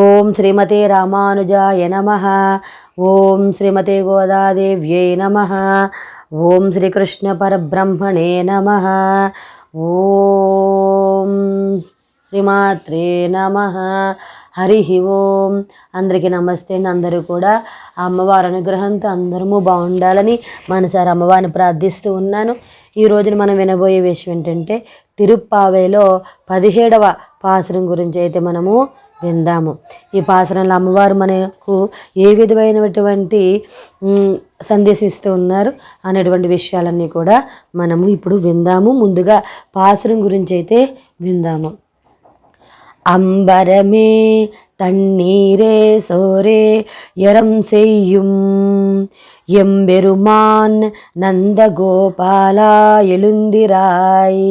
ఓం శ్రీమతే రామానుజాయ నమ. ఓం శ్రీమతే గోదాదేవ్యై నమ. ఓం శ్రీకృష్ణ పరబ్రహ్మణే నమ. ఓం శ్రీమాత్రే నమ. హరి ఓం. అందరికీ నమస్తే అండి. అందరూ కూడా అమ్మవారి అనుగ్రహంతో అందరము బాగుండాలని మనసారి అమ్మవారిని ప్రార్థిస్తూ ఉన్నాను. ఈ రోజున మనం వినబోయే విషయం ఏంటంటే తిరుప్పావేలో పదిహేడవ పాసురం గురించి అయితే మనము విందాము ఈ పాసరంలో అమ్మవారు మనకు ఏ విధమైనటువంటి మ్, సందేశం ఇస్తూ ఉన్నారు అనేటువంటి విషయాలన్నీ కూడా మనము ఇప్పుడు విందాము ముందుగా పాసరం గురించి అయితే విందాము அம்பரமே தண்ணீரே சோரே எரம் செய்யும் எம்பெருமான் நந்தகோபாலா எழுந்திராய்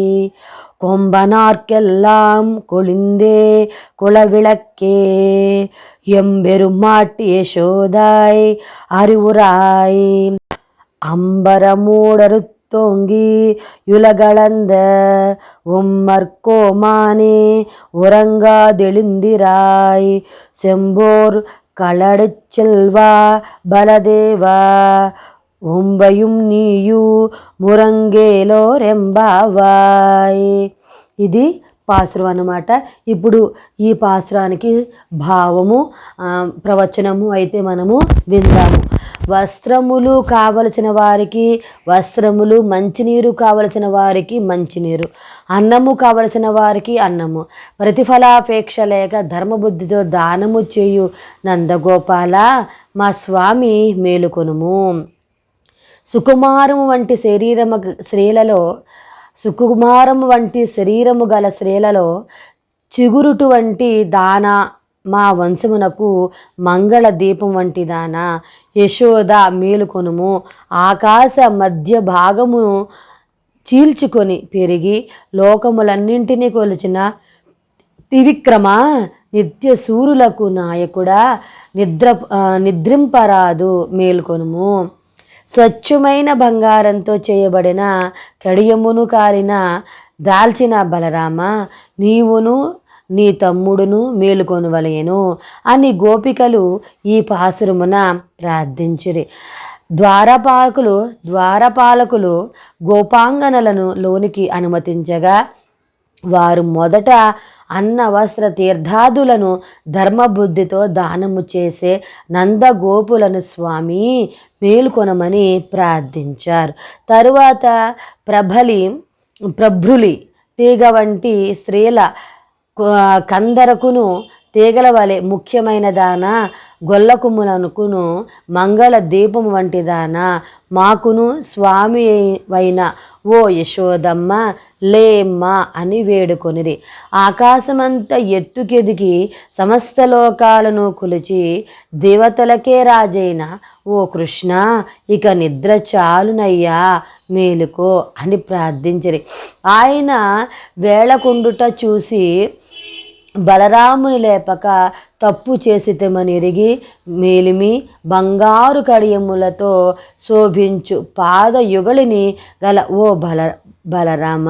கொம்பனார்க்கெல்லாம் கொளிந்தே குலவிளக்கே. எம்பெருமாட்டு யசோதாய் அறிவுராய் அம்பரமூடறுத்தோங்கி யுலகளந்த உம்மர்கோமானே உறங்காதெழுந்திராய் செம்போர் களடச் செல்வா பலதேவா. ஒம்பையும் நீயு முரங்கேலோரெம்பாவாய் ఇది పాసురం అన్నమాట. ఇప్పుడు ఈ పాసురానికి భావము ప్రవచనము అయితే మనము విందాము. వస్త్రములు కావలసిన వారికి వస్త్రములు మంచినీరు కావలసిన వారికి మంచినీరు అన్నము కావలసిన వారికి అన్నము. ప్రతిఫలాపేక్ష లేక ధర్మబుద్ధితో దానము చేయు నందగోపాల మా స్వామి మేలుకొనుము. సుకుమారము వంటి శరీరము స్త్రీలలో సుకుమారము వంటి శరీరము గల స్త్రీలలో చిగురుటు వంటి దాన మా వంశమునకు మంగళ దీపం వంటి దాన యశోద మేలుకొనుము. ఆకాశ మధ్య భాగము చీల్చుకొని పెరిగి లోకములన్నింటినీ కొలిచిన త్రివిక్రమ నిత్య సూరులకు నాయకుడా నిద్ర నిద్రింపరాదు మేల్కొనుము. స్వచ్ఛమైన బంగారంతో చేయబడిన కడియమును కారిన దాల్చిన బలరామ నీవును నీ తమ్ముడును మేలుకొనవలయను అని గోపికలు ఈ పాసురమున ప్రార్థించిరి. ద్వారపాలకులు ద్వారపాలకులు గోపాంగనలను లోనికి అనుమతించగా వారు మొదట అన్న వస్త్ర తీర్థాదులను ధర్మబుద్ధితో దానము చేసే నందగోపులను స్వామి మేలుకొనమని ప్రార్థించారు. తరువాత ప్రభలి ప్రభృలి తీగ వంటి స్త్రీల కందరకును తీగల వలె ముఖ్యమైన దాన గొల్లకుములనుకును మంగళ దీపం వంటిదాన మాకును స్వామి అయిన ఓ యశోదమ్మ లేమ్మా అని వేడుకొనిరి. ఆకాశమంతా ఎత్తుకెదిగి సమస్త లోకాలను కొలిచి దేవతలకే రాజైన ఓ కృష్ణ ఇక నిద్ర చాలునయ్యా మేలుకో అని ప్రార్థించిరి. ఆయన వేళకుండుట చూసి బలరాముని లేపక తప్పు చేసితమని ఎరిగి మేలిమి బంగారు కడియములతో శోభించు పాదయుగళిని గల ఓ బల బలరామ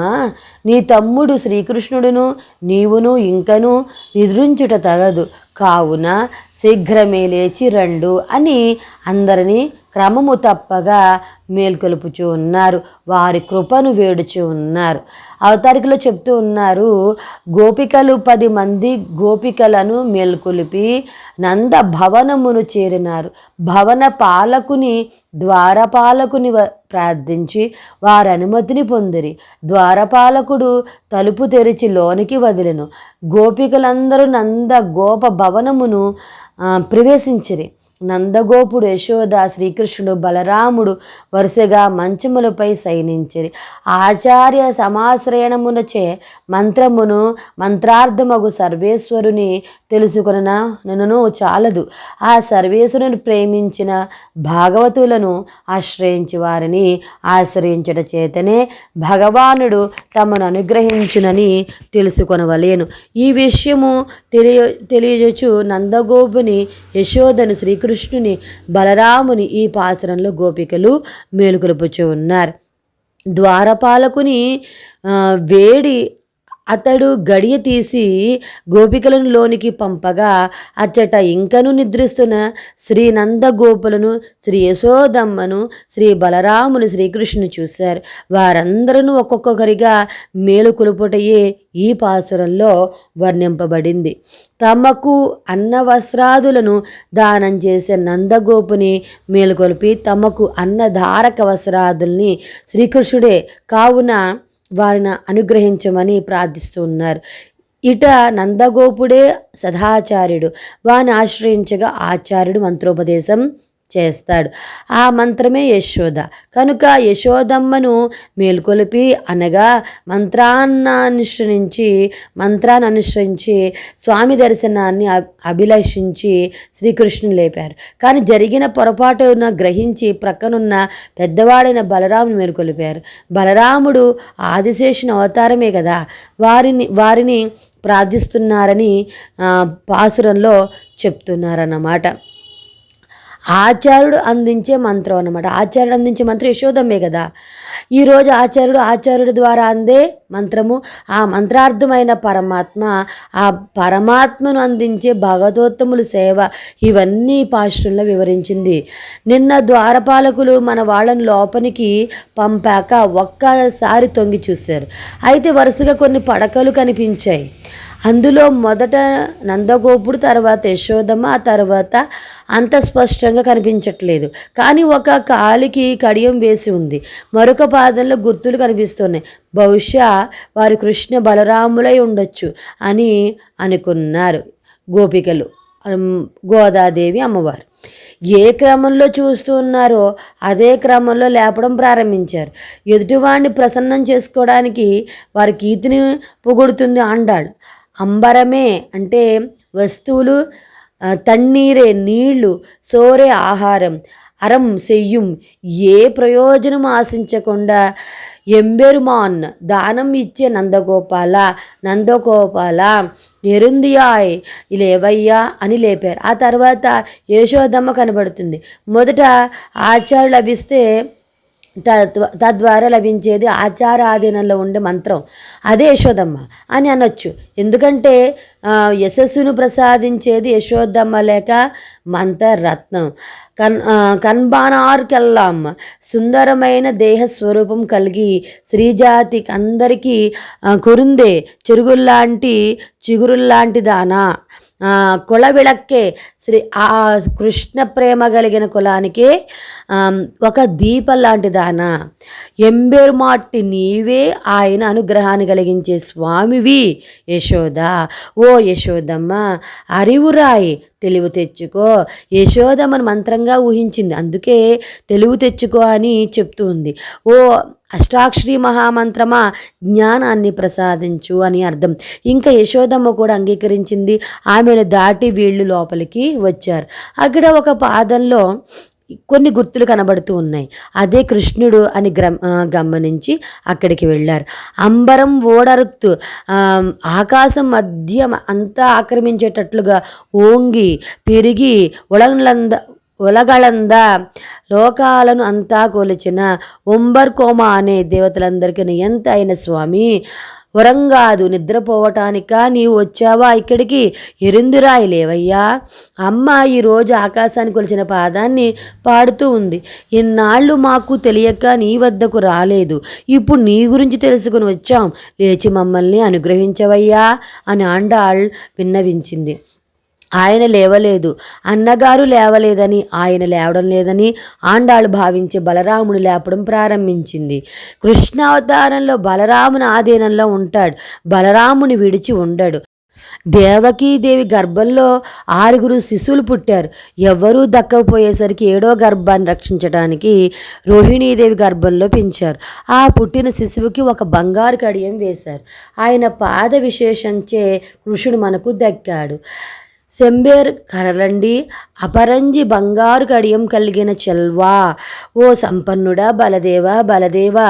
నీ తమ్ముడు శ్రీకృష్ణుడును నీవును ఇంకను నిద్రించుట తగదు. కావున శీఘ్రమే లేచి రండు అని అందరినీ క్రమము తప్పగా మేల్కొలుపుచూ ఉన్నారు. వారి కృపను వేడుచూ ఉన్నారు. అవతారికలో చెప్తూ ఉన్నారు గోపికలు పది మంది గోపికలను మేల్కొలిపి నంద భవనమును చేరినారు. భవన పాలకుని ద్వారపాలకుని ప్రార్థించి వారి అనుమతిని పొందిరి. ద్వారపాలకుడు తలుపు తెరిచి లోనికి వదిలెను. గోపికలందరూ నంద గోప భవనమును ప్రవేశించిరి. నందగోపుడు యశోద శ్రీకృష్ణుడు బలరాముడు వరుసగా మంచములపై శయనించిరి. ఆచార్య సమాశ్రయణమునచే మంత్రమును మంత్రార్థమగు సర్వేశ్వరుని తెలుసుకున్న నన్ను చాలదు. ఆ సర్వేశ్వరుని ప్రేమించిన భాగవతులను ఆశ్రయించి వారిని ఆశ్రయించట చేతనే భగవానుడు తమను అనుగ్రహించునని తెలుసుకొనవలేను. ఈ విషయము తెలియ తెలియజచ్చు నందగోపుని యశోదను శ్రీకృష్ణ శ్రీకృష్ణుని బలరాముని ఈ పాసరంలో గోపికలు మేలుకొలుపుచూ ఉన్నారు. ద్వారపాలకుని వేడి అతడు గడియ తీసి గోపికలను లోనికి పంపగా అచ్చట ఇంకను నిద్రిస్తున్న శ్రీ నందగోపులను శ్రీ యశోదమ్మను శ్రీ బలరాముని శ్రీకృష్ణుని చూశారు. వారందరూ ఒక్కొక్కరిగా మేలుకొలుపుటయే ఈ పాసురంలో వర్ణింపబడింది. తమకు అన్న వస్త్రాదులను దానం చేసే నందగోపుని మేలుకొలిపి తమకు అన్నధారక వస్త్రాదుల్ని శ్రీకృష్ణుడే. కావున వారిని అనుగ్రహించమని ప్రార్థిస్తున్నారు. ఇట నందగోపుడే సదాచార్యుడు. వారిని ఆశ్రయించగా ఆచార్యుడు మంత్రోపదేశం చేస్తాడు. ఆ మంత్రమే యశోద. కనుక యశోదమ్మను మేల్కొలిపి అనగా మంత్రాన్నానుసరించి మంత్రాన్ని అనుసరించి స్వామి దర్శనాన్ని అభిలషించి శ్రీకృష్ణుని లేపారు. కానీ జరిగిన పొరపాటున గ్రహించి ప్రక్కనున్న పెద్దవాడైన బలరాముని మేల్కొలిపారు. బలరాముడు ఆదిశేషుని అవతారమే కదా. వారిని వారిని ప్రార్థిస్తున్నారని పాసురంలో చెప్తున్నారన్నమాట. ఆచార్యుడు అందించే మంత్రం అన్నమాట. ఆచార్యుడు అందించే మంత్రం యశోదమ్మే కదా. ఈరోజు ఆచార్యుడు ఆచార్యుడి ద్వారా అందే మంత్రము. ఆ మంత్రార్థమైన పరమాత్మ ఆ పరమాత్మను అందించే భగవతోత్తములు సేవ ఇవన్నీ పాశ్రంలో వివరించింది. నిన్న ద్వారపాలకులు మన వాళ్ళని లోపలికి పంపాక ఒక్కసారి తొంగి చూశారు. అయితే వరుసగా కొన్ని పడకలు కనిపించాయి. అందులో మొదట నందగోపుడు తర్వాత యశోదమ్మ ఆ తర్వాత అంత స్పష్టంగా కనిపించట్లేదు. కానీ ఒక కాలికి కడియం వేసి ఉంది. మరొక పాదంలో గుర్తులు కనిపిస్తున్నాయి. బహుశా వారి కృష్ణ బలరాములై ఉండొచ్చు అని అనుకున్నారు గోపికలు. గోదాదేవి అమ్మవారు. ఏ క్రమంలో చూస్తున్నారో అదే క్రమంలో లేపడం ప్రారంభించారు. ఎదుటివాడిని ప్రసన్నం చేసుకోవడానికి వారి కీర్తిని పొగుడుతుంది ఆండాడు అంబరమే అంటే వస్తువులు తన్నీరే నీళ్ళు సోరే ఆహారం అరం సెయ్యం. ఏ ప్రయోజనం ఆశించకుండా ఎంబెరుమాన్ దానం ఇచ్చే నందగోపాల నందగోపాల ఎరుందియాయ్ లేవయ్యా అని లేపారు. ఆ తర్వాత యశోదమ్మ కనబడుతుంది. మొదట ఆచార్య లభిస్తే తద్వారా లభించేది ఆచారాధీనంలో ఉండే మంత్రం. అదే యశోదమ్మ అని అనొచ్చు. ఎందుకంటే యశస్సును ప్రసాదించేది యశోదమ్మ లేక మంత్రరత్నం. కన్ ఆ, కన్బానార్కెల్లాం సుందరమైన దేహ స్వరూపం కలిగి స్త్రీజాతికి అందరికీ కురుందే చెరుగుల్లాంటి చిగురుల్లాంటి దానా. కుల విళక్కే శ్రీ ఆ కృష్ణ ప్రేమ కలిగిన కులానికే ఒక దీపం లాంటి దాన. ఎంబెరుమాట్టి నీవే ఆయన అనుగ్రహాన్ని కలిగించే స్వామివి యశోద. ఓ యశోదమ్మ అరివురాయి తెలివి తెచ్చుకో. యశోదమ్మను మంత్రంగా ఊహించింది అందుకే తెలివి తెచ్చుకో అని చెప్తూ ఉంది. ఓ అష్టాక్షరి మహామంత్రమా? జ్ఞానాన్ని ప్రసాదించు అని అర్థం. ఇంకా యశోదమ్మ కూడా అంగీకరించింది. ఆమెను దాటి వీళ్ళు లోపలికి వచ్చారు. అక్కడ ఒక పాదంలో కొన్ని గుర్తులు కనబడుతూ ఉన్నాయి. అదే కృష్ణుడు అని గమనించి అక్కడికి వెళ్ళారు. అంబరం ఓడరుత్తు ఆకాశం మధ్య అంతా ఆక్రమించేటట్లుగా ఓంగి పెరిగి ఉలంలంద ఉలగళంద. లోకాలను అంతా కొలిచిన ఒంబర్కోమ అనే దేవతలందరికీ ఎంత అయిన స్వామి? వరంగాదు నిద్రపోవటానిక? నీవు వచ్చావా ఇక్కడికి? ఎరిందురాయి లేవయ్యా. అమ్మ ఈరోజు ఆకాశాన్ని కొలిచిన పాదాన్ని పాడుతూ ఉంది. ఇన్నాళ్ళు మాకు తెలియక నీ వద్దకు రాలేదు. ఇప్పుడు నీ గురించి తెలుసుకుని వచ్చాం. లేచి మమ్మల్ని అనుగ్రహించవయ్యా అని ఆండాళ్ విన్నవించింది. ఆయన లేవలేదు. అన్నగారు లేవలేదని ఆయన లేవడం లేదని ఆండాళ్ళు భావించి బలరాముడు లేపడం ప్రారంభించింది. కృష్ణావతారంలో బలరాముని ఆధీనంలో ఉంటాడు. బలరాముని విడిచి ఉండడు. దేవకీదేవి గర్భంలో ఆరుగురు శిశువులు పుట్టారు. ఎవ్వరూ దక్కకపోయేసరికి ఏడో గర్భాన్ని రక్షించడానికి రోహిణీదేవి గర్భంలో పెంచారు. ఆ పుట్టిన శిశువుకి ఒక బంగారు కడియం వేశారు. ఆయన పాద విశేషంచే కృషుడు మనకు దక్కాడు. సెంబేర్ కరలండి అపరంజి బంగారు కడియం కలిగిన చెల్వా. ఓ సంపన్నుడా బలదేవా బలదేవా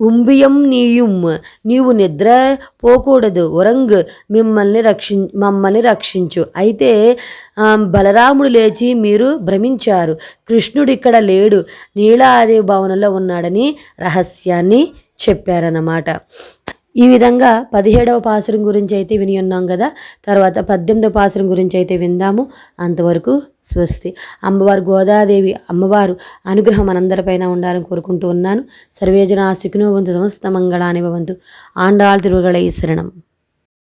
ఉంబియం నీయుం. నీవు నిద్ర పోకూడదు ఉరంగ్ మిమ్మల్ని రక్షి మమ్మల్ని రక్షించు. అయితే బలరాముడు లేచి మీరు భ్రమించారు. కృష్ణుడు ఇక్కడ లేడు. నీలాదేవి భవనంలో ఉన్నాడని రహస్యాన్ని చెప్పారన్నమాట. ఈ విధంగా పదిహేడవ పాసురం గురించి అయితే విని ఉన్నాం కదా తర్వాత పద్దెనిమిదవ పాసురం గురించి అయితే విందాము. అంతవరకు స్వస్తి. అమ్మవారు గోదాదేవి అమ్మవారు అనుగ్రహం మనందరిపైన ఉండాలని కోరుకుంటూ ఉన్నాను. సర్వేజన సుఖినో వంతు సమస్త మంగళాని భవంతు. ఆండాళ్ తిరుగళ శరణం.